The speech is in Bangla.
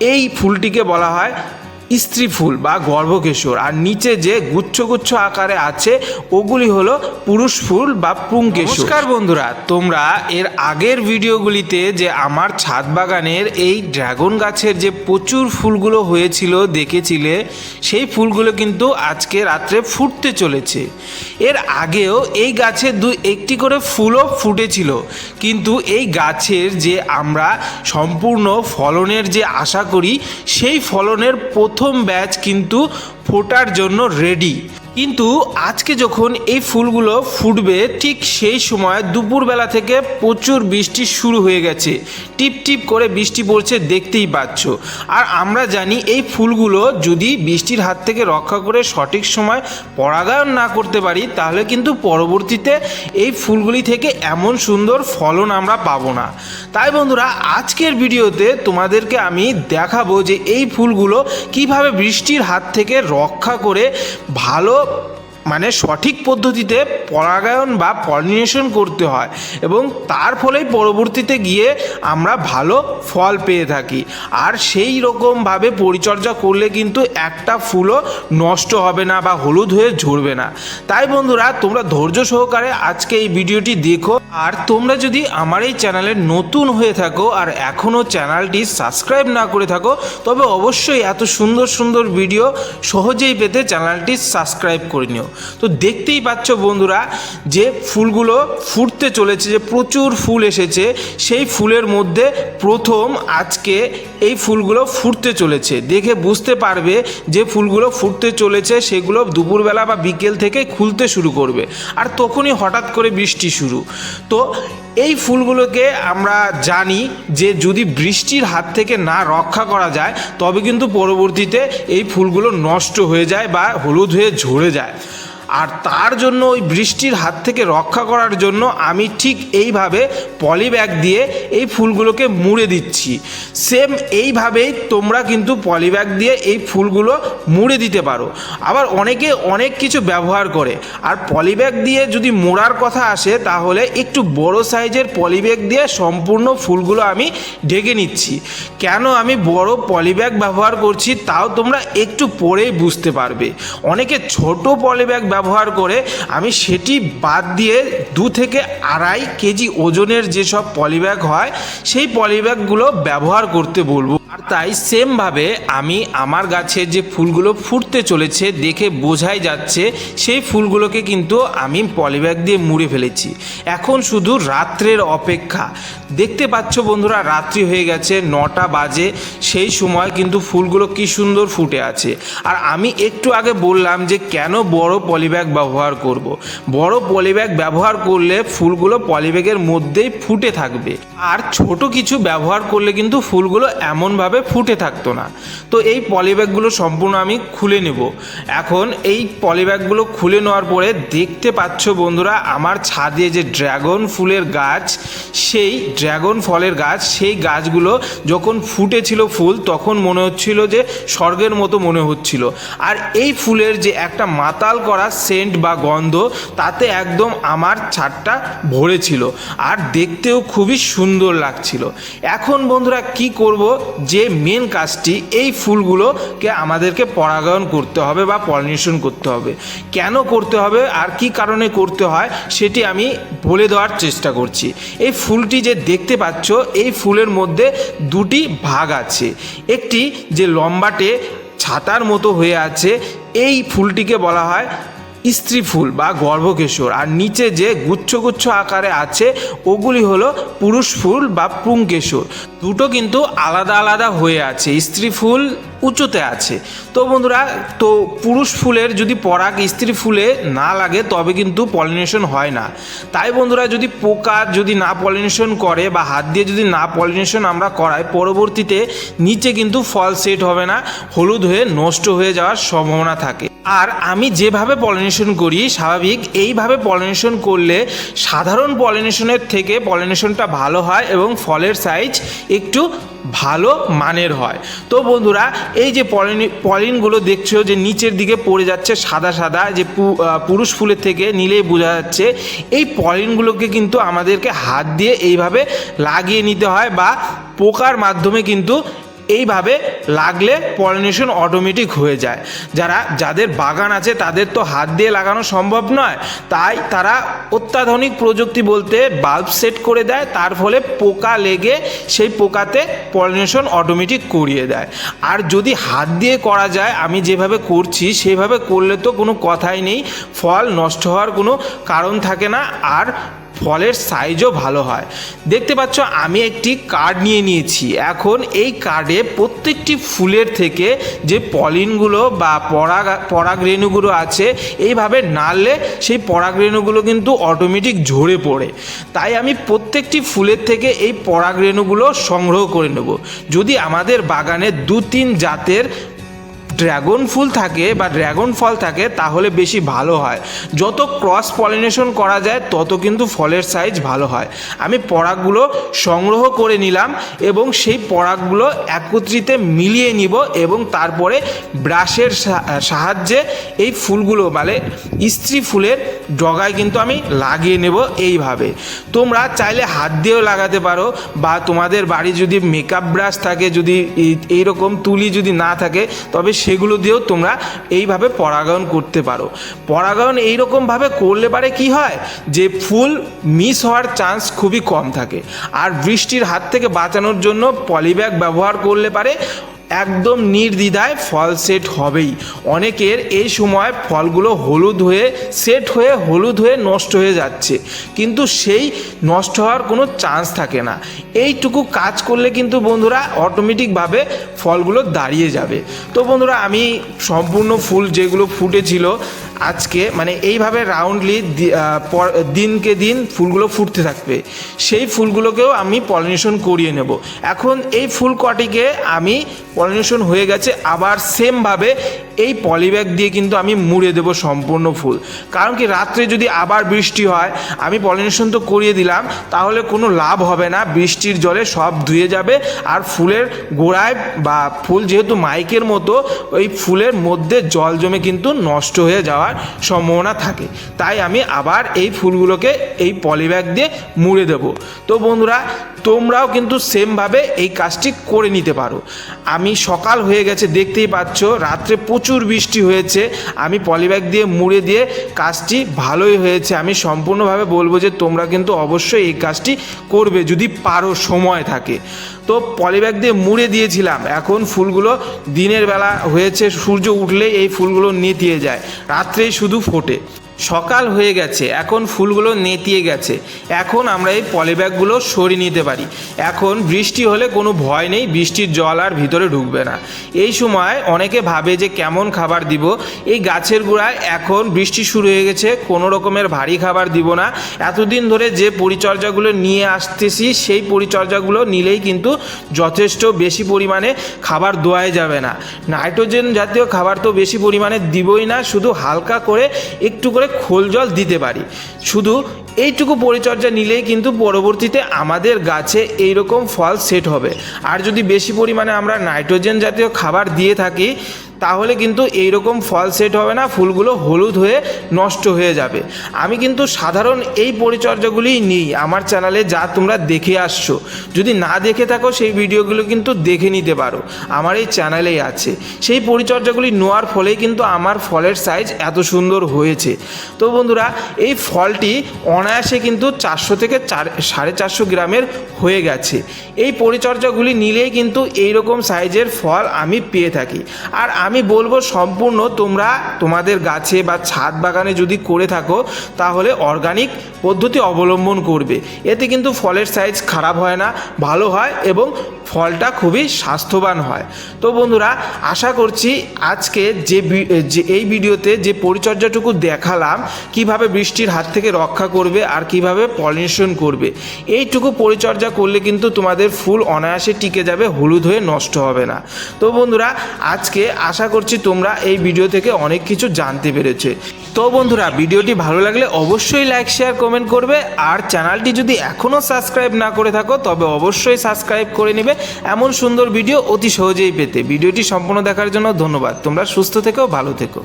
এই ফুলটিকে বলা হয় স্ত্রী ফুল বা গর্ভকেশর। আর নিচে যে গুচ্ছ গুচ্ছ আকারে আছে, ওগুলি হলো পুরুষ ফুল বা পুংকেশর। নমস্কার বন্ধুরা, তোমরা এর আগের ভিডিওগুলিতে যে আমার ছাদ বাগানের এই ড্রাগন গাছের যে প্রচুর ফুলগুলো হয়েছিল দেখেছিলে, সেই ফুলগুলো কিন্তু আজকে রাত্রে ফুটতে চলেছে। এর আগেও এই গাছে দু একটি করে ফুলও ফুটেছিল। কিন্তু এই গাছের যে আমরা সম্পূর্ণ ফলনের যে আশা করি, সেই ফলনের প্রথম ব্যাচ কিন্তু ফোটার জন্য রেডি কিন্তু আজকে যখন এই ফুলগুলো ফুটবে, ঠিক সেই সময় দুপুরবেলা থেকে প্রচুর বৃষ্টি শুরু হয়ে গেছে। টিপ টিপ করে বৃষ্টি পড়ছে, দেখতেই পাচ্ছ। আর আমরা জানি এই ফুলগুলো যদি বৃষ্টির হাত থেকে রক্ষা করে সঠিক সময় পরাগায়ন না করতে পারি, তাহলে কিন্তু পরবর্তীতে এই ফুলগুলি থেকে এমন সুন্দর ফলন আমরা পাবো না। তাই বন্ধুরা, আজকের ভিডিওতে তোমাদেরকে আমি দেখাবো যে এই ফুলগুলো কীভাবে বৃষ্টির হাত থেকে রক্ষা করে ভালো Oh! মানে সঠিক পদ্ধতিতে পরাগায়ন বা পলিনেশন করতে হয় এবং তার ফলেই পরবর্তীতে গিয়ে আমরা ভালো ফল পেয়ে থাকি। আর সেই রকমভাবে পরিচর্যা করলে কিন্তু একটা ফুলও নষ্ট হবে না বা হলুদ হয়ে ঝরবে না। তাই বন্ধুরা, তোমরা ধৈর্য সহকারে আজকে এই ভিডিওটি দেখো। আর তোমরা যদি আমার এই চ্যানেলে নতুন হয়ে থাকো আর এখনও চ্যানেলটি সাবস্ক্রাইব না করে থাকো, তবে অবশ্যই এত সুন্দর সুন্দর ভিডিও সহজেই পেতে চ্যানেলটি সাবস্ক্রাইব করে নিও। তো দেখতেই পাচ্ছ বন্ধুরা যে ফুলগুলো ফুটতে চলেছে, যে প্রচুর ফুল এসেছে, সেই ফুলের মধ্যে প্রথম আজকে এই ফুলগুলো ফুটতে চলেছে। দেখে বুঝতে পারবে যে ফুলগুলো ফুটতে চলেছে, সেগুলো দুপুরবেলা বা বিকেল থেকে খুলতে শুরু করবে। আর তখনই হঠাৎ করে বৃষ্টি শুরু। তো এই ফুলগুলোকে আমরা জানি যে যদি বৃষ্টির হাত থেকে না রক্ষা করা যায়, তবে কিন্তু পরবর্তীতে এই ফুলগুলো নষ্ট হয়ে যায় বা হলুদ হয়ে ঝরে যায়। আর তার জন্য ওই বৃষ্টির হাত থেকে রক্ষা করার জন্য আমি ঠিক এইভাবে পলি ব্যাগ দিয়ে এই ফুলগুলোকে মুড়ে দিচ্ছি। সেম এইভাবেই তোমরা কিন্তু পলি ব্যাগ দিয়ে এই ফুলগুলো মুড়ে দিতে পারো। আবার অনেকে অনেক কিছু ব্যবহার করে। আর পলি ব্যাগ দিয়ে যদি মোড়ার কথা আসে, তাহলে একটু বড় সাইজের পলি ব্যাগ দিয়ে সম্পূর্ণ ফুলগুলো আমি ঢেকে নিচ্ছি। কেন আমি বড় পলি ব্যাগ ব্যবহার করছি, তাও তোমরা একটু পরেই বুঝতে পারবে। অনেকে ছোট পলি ব্যাগ ব্যবহার করে আমি সেটি বাদ দিয়ে দু থেকে আড়াই কেজি ওজনের যেসব পলিব্যাগ হয়, সেই পলিব্যাগগুলো ব্যবহার করতে বলব। আর তাই সেমভাবে আমি আমার গাছে যে ফুলগুলো ফুটতে চলেছে দেখে বোঝাই যাচ্ছে, সেই ফুলগুলোকে কিন্তু আমি পলিব্যাগ দিয়ে মুড়ে ফেলেছি। এখন শুধু রাত্রের অপেক্ষা। দেখতে পাচ্ছ বন্ধুরা, রাত্রি হয়ে গেছে, নটা বাজে, সেই সময় কিন্তু ফুলগুলো কি সুন্দর ফুটে আছে। আর আমি একটু আগে বললাম যে কেন বড় পলিব্যাগ ব্যবহার করব। বড় পলিব্যাগ ব্যবহার করলে ফুলগুলো পলিব্যাগের মধ্যেই ফুটে থাকবে। আর ছোট কিছু ব্যবহার করলে কিন্তু ফুলগুলো এমনভাবে ফুটে থাকতো না। তো এই পলিব্যাগগুলো সম্পূর্ণ আমি খুলে নেব। এখন এই পলিব্যাগগুলো খুলে নেওয়ার পরে দেখতে পাচ্ছ বন্ধুরা, আমার ছাদে যে ড্রাগন ফুলের গাছ, সেই ড্রাগন ফলের গাছ, সেই গাছগুলো যখন ফুটেছিল ফুল, তখন মনে হচ্ছিল যে স্বর্গের মতো মনে হচ্ছিল। আর এই ফুলের যে একটা মাতাল করা সেন্ট বা গন্ধ, তাতে একদম আমার ছাদটা ভরেছিল। আর দেখতেও খুবই সুন্দর লাগছিল। এখন বন্ধুরা, কি করব? যে মেন কাজটি এই ফুলগুলোকে আমাদেরকে পরাগায়ন করতে হবে বা পলিনেশন করতে হবে। কেন করতে হবে আর কি কারণে করতে হয় সেটি আমি বলে দেওয়ার চেষ্টা করছি। এই ফুলটি যে দেখতে পাচ্ছ, এই ফুলের মধ্যে দুটি ভাগ আছে। একটি যে লম্বাটে ছাতার মতো হয়ে আছে, এই ফুলটিকে বলা হয় স্ত্রী ফুল বা গর্ভকেশর। আর নিচে যে গুচ্ছ গুচ্ছ আকারে আছে, ওগুলি হলো পুরুষ ফুল বা পুংকেশর। দুটো কিন্তু আলাদা আলাদা হয়ে আছে। স্ত্রী ফুল উঁচুতে আছে। তো বন্ধুরা, তো পুরুষ ফুলের যদি পরাগ স্ত্রী ফুলে না লাগে, তবে কিন্তু পলিনেশন হয় না। তাই বন্ধুরা, যদি পোকা যদি না পলিনেশন করে বা হাত দিয়ে যদি না পলিনেশন আমরা করাই, পরবর্তীতে নিচে কিন্তু ফল সেট হবে না, হলুদ হয়ে নষ্ট হয়ে যাওয়ার সম্ভাবনা থাকে। আর আমি যেভাবে পলিনেশন করি, স্বাভাবিক, এইভাবে পলিনেশন করলে সাধারণ পলিনেশনের থেকে পলিনেশনটা ভালো হয় এবং ফলের সাইজ একটু ভালো মানের হয়। তো বন্ধুরা, এই যে পলিন পলিনগুলো দেখছ যে নিচের দিকে পড়ে যাচ্ছে সাদা সাদা, যে পুরুষ ফুলের থেকে নিলেই বোঝা যাচ্ছে, এই পলিনগুলোকে কিন্তু আমাদেরকে হাত দিয়ে এইভাবে লাগিয়ে নিতে হয় বা পোকার মাধ্যমে কিন্তু এইভাবে লাগলে পলিনেশন অটোমেটিক হয়ে যায়। যারা, যাদের বাগান আছে তাদের তো হাত দিয়ে লাগানো সম্ভব নয়। তাই তারা অত্যাধুনিক প্রযুক্তি বলতে বাল্ব সেট করে দেয়, তার ফলে পোকা লেগে সেই পোকাতে পলিনেশন অটোমেটিক করিয়ে দেয়। আর যদি হাত দিয়ে করা যায়, আমি যেভাবে করছি সেভাবে করলে তো কোনো কথাই নেই, ফল নষ্ট হওয়ার কোনো কারণ থাকে না। আর ফলের সাইজও ভালো হয়। দেখতে পাচ্ছ, আমি একটি কার্ড নিয়ে নিয়েছি। এখন এই কার্ডে প্রত্যেকটি ফুলের থেকে যে পলিনগুলো বা পরাগ পরাগরেণুগুলো আছে, এইভাবে নাড়লে সেই পরাগরেণুগুলো কিন্তু অটোমেটিক ঝরে পড়ে। তাই আমি প্রত্যেকটি ফুলের থেকে এই পরাগরেণুগুলো সংগ্রহ করে নেব। যদি আমাদের বাগানে দু তিন জাতের ড্রাগন ফুল থাকে বা ড্র্যাগন ফল থাকে, তাহলে বেশি ভালো হয়। যত ক্রস পলিনেশন করা যায়, তত কিন্তু ফলের সাইজ ভালো হয়। আমি পরাগগুলো সংগ্রহ করে নিলাম এবং সেই পরাগগুলো একত্রিতে মিলিয়ে নিব এবং তারপরে ব্রাশের সাহায্যে এই ফুলগুলো মানে স্ত্রী ফুলের ডগায় কিন্তু আমি লাগিয়ে নেব এইভাবে। তোমরা চাইলে হাত দিয়েও লাগাতে পারো বা তোমাদের বাড়ি যদি মেকআপ ব্রাশ থাকে, যদি এই- এইরকম তুলি যদি না থাকে, তবে সেগুলো দিয়েও তোমরা এইভাবে পরাগায়ন করতে পারো। পরাগায়ন এইরকমভাবে করলে পারে কি হয়? যে ফুল মিস হওয়ার চান্স খুবই কম থাকে। আর বৃষ্টির হাত থেকে বাঁচানোর জন্য পলিব্যাগ ব্যবহার করলে পারে একদম নির্দ্বিধায় ফল সেট হবেই। অনেকের এই সময় ফলগুলো হলুদ হয়ে সেট হয়ে হলুদ হয়ে নষ্ট হয়ে যাচ্ছে। কিন্তু সেই নষ্ট হওয়ার কোনো চান্স থাকে না। এইটুকু কাজ করলে কিন্তু বন্ধুরা অটোমেটিকভাবে ফলগুলো দাঁড়িয়ে যাবে। তো বন্ধুরা আমি সম্পূর্ণ ফুল যেগুলো ফুটেছিল আজকে মানে এইভাবে রাউন্ডলি দিনকে দিন ফুলগুলো ফুটতে থাকবে। সেই ফুলগুলোকেও আমি পলিনেশন করিয়ে নেব। এখন এই ফুল কটিকে আমি পলিনেশন হয়ে গেছে, আবার সেমভাবে এই পলিব্যাগ দিয়ে কিন্তু আমি মুড়ে দেবো সম্পূর্ণ ফুল। কারণ কি, রাত্রে যদি আবার বৃষ্টি হয়, আমি পলিনেশন তো করিয়ে দিলাম, তাহলে কোনো লাভ হবে না, বৃষ্টির জলে সব ধুয়ে যাবে, আর ফুলের গোড়ায় বা ফুল যেহেতু মাইকের মতো, ওই ফুলের মধ্যে জল জমে কিন্তু নষ্ট হয়ে যাওয়ার সম্ভাবনা থাকে। তাই আমি আবার এই ফুলগুলোকে এই পলিব্যাগ দিয়ে মুড়ে দেব। তো বন্ধুরা, তোমরাও কিন্তু সেমভাবে এই কাজটি করে নিতে পারো। আমি সকাল হয়ে গেছে, দেখতেই পাচ্ছ, রাত্রে প্রচুর বৃষ্টি হয়েছে। আমি পলিব্যাগ দিয়ে মুড়ে দিয়ে কাজটি ভালোই হয়েছে। আমি সম্পূর্ণভাবে বলব যে তোমরা কিন্তু অবশ্যই এই কাজটি করবে যদি পারো, সময় থাকে। তো পলিব্যাগ দিয়ে মুড়ে দিয়েছিলাম। এখন ফুলগুলো দিনের বেলা হয়েছে, সূর্য উঠলেই এই ফুলগুলো নেতিয়ে যায়। রাত্রেই শুধু ফোটে। সকাল হয়ে গেছে, এখন ফুলগুলো নেতিয়ে গেছে। এখন আমরা এই পলিব্যাগগুলো সরিয়ে নিতে পারি। এখন বৃষ্টি হলে কোনো ভয় নেই, বৃষ্টির জল আর ভিতরে ঢুকবে না। এই সময় অনেকে ভাবে যে কেমন খাবার দিব। এই গাছের গোড়ায় এখন বৃষ্টি শুরু হয়ে গেছে, কোনো রকমের ভারী খাবার দিব না। এতদিন ধরে যে পরিচর্যাগুলো নিয়ে আসতেছি, সেই পরিচর্যাগুলো নিলেই কিন্তু যথেষ্ট বেশি পরিমাণে খাবার দোয়াই যাবে না। নাইট্রোজেন জাতীয় খাবার তো বেশি পরিমাণে দিবই না, শুধু হালকা করে একটু করে খোল জল দিতে পারি। শুধু এইটুকু পরিচর্যা নিলেই কিন্তু পরবর্তীতে আমাদের গাছে এইরকম ফল সেট হবে। আর যদি বেশি পরিমাণে আমরা নাইট্রোজেন জাতীয় খাবার দিয়ে থাকি তাহলে কিন্তু এইরকম ফল সেট হবে না, ফুলগুলো হলুদ হয়ে নষ্ট হয়ে যাবে। আমি কিন্তু সাধারণ এই পরিচর্যাগুলি নিই, আমার চ্যানেলে যা তোমরা দেখে আসছো। যদি না দেখে থাকো, সেই ভিডিওগুলো কিন্তু দেখে নিতে পারো, আমার এই চ্যানেলেই আছে। সেই পরিচর্যাগুলি নেওয়ার ফলেই কিন্তু আমার ফলের সাইজ এত সুন্দর হয়েছে। তো বন্ধুরা, এই ফলটি অনায়াসে কিন্তু চারশো থেকে চার, সাড়ে চারশো গ্রামের হয়ে গেছে। এই পরিচর্যাগুলি নিলেই কিন্তু এই রকম সাইজের ফল আমি পেয়ে থাকি। আর আমি বলব সম্পূর্ণ তোমরা তোমাদের গাছে বা ছাদ বাগানে যদি করে থাকো, তাহলে অর্গানিক পদ্ধতি অবলম্বন করবে। এতে কিন্তু ফলের সাইজ খারাপ হয় না, ভালো হয় এবং ফলটা খুবই স্বাস্থ্যবান হয়। তো বন্ধুরা, আশা করছি আজকে যে এই ভিডিওতে যে পরিচর্যাটুকু দেখালাম, কীভাবে বৃষ্টির হাত থেকে রক্ষা করবে আর কীভাবে পলিনেশন করবে, এইটুকু পরিচর্যা করলে কিন্তু তোমাদের ফুল অনায়াসে টিকে যাবে, হলুদ হয়ে নষ্ট হবে না। তো বন্ধুরা, আজকে আশা করছি তোমরা এই ভিডিও থেকে অনেক কিছু জানতে পেরেছে। তো বন্ধুরা, ভিডিওটি ভালো লাগলে অবশ্যই লাইক, শেয়ার, কমেন্ট করবে। আর চ্যানেলটি যদি এখনও সাবস্ক্রাইব না করে থাকো, তবে অবশ্যই সাবস্ক্রাইব করে নেবে। এমন সুন্দর ভিডিও অতি সহজেই পেতে। ভিডিওটি সম্পূর্ণ দেখার জন্য ধন্যবাদ। তোমরা সুস্থ থেকো, ভালো থেকো।